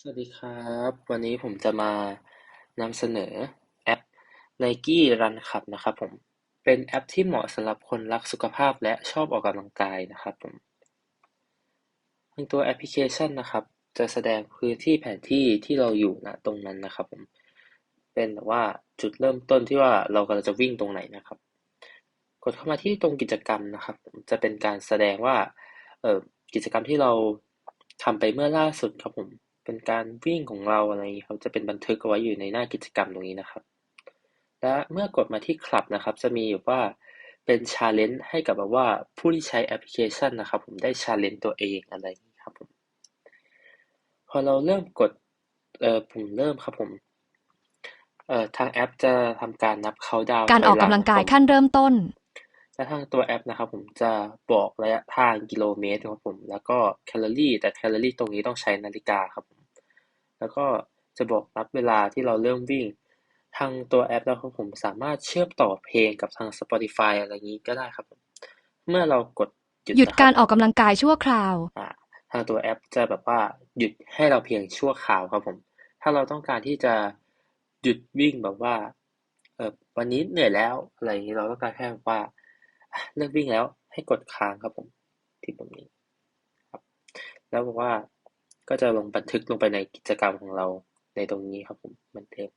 สวัสดีครับ วันนี้ผมจะมานำเสนอแอป Nike Run Club นะครับผมเป็นแอปที่เหมาะสำหรับคนรักสุขภาพและชอบออกกำลังกายนะครับผมในตัวแอปพลิเคชันนะครับ จะแสดงพื้นที่แผนที่ที่เราอยู่ณตรงนั้นนะครับผมเป็นแบบว่าจุดเริ่มต้นที่ว่าเรากำลังจะวิ่งตรงไหนนะครับ กดเข้ามาที่ตรงกิจกรรมนะครับ จะเป็นการแสดงว่าเออกิจกรรมที่เราทำไปเมื่อล่าสุดครับผม เป็นการวิ่งของเราอะไรอย่างนี้ครับ จะเป็นบันทึกเอาไว้อยู่ในหน้ากิจกรรมตรงนี้นะครับ และเมื่อกดมาที่คลับนะครับ จะมีอยู่ว่าเป็นชาเลนจ์ให้กับแบบว่าผู้ที่ใช้แอปพลิเคชันนะครับ ผมได้ชาเลนจ์ตัวเองอะไรอย่างนี้ครับผมพอเราเริ่มกดเอ่อปุ่มเริ่มครับผมเอ่อทางแอปจะทำการนับเขาดาวการออกกำลังกายขั้นเริ่มต้นและทางตัวแอปนะครับ ผมจะบอกระยะทางกิโลเมตรครับผม แล้วก็แคลอรี่ แต่แคลอรี่ตรงนี้ต้องใช้นาฬิกาครับผม แล้วก็จะบอกนับเวลาที่เราเริ่มวิ่ง ทางตัวแอปนะครับผมสามารถเชื่อมต่อเพลงกับทาง Spotify อะไรอย่างนี้ก็ได้ครับผมเมื่อเรากดหยุดหยุดนะครับการออกกำลังกายชั่วคราว อ่าทางตัวแอปจะแบบว่าหยุดให้เราเพียงชั่วคราวครับผม ถ้าเราต้องการที่จะหยุดวิ่งแบบว่าเออวันนี้เหนื่อยแล้วอะไรอย่างนี้เราต้องการแค่แบบว่าอะเลิกวิ่งแล้วให้กดค้างครับผมที่ตรงนี้ครับแล้วบอกว่า ก็จะลงบันทึกลงไปในกิจกรรมของเราในตรงนี้ครับผม เหมือนเดิม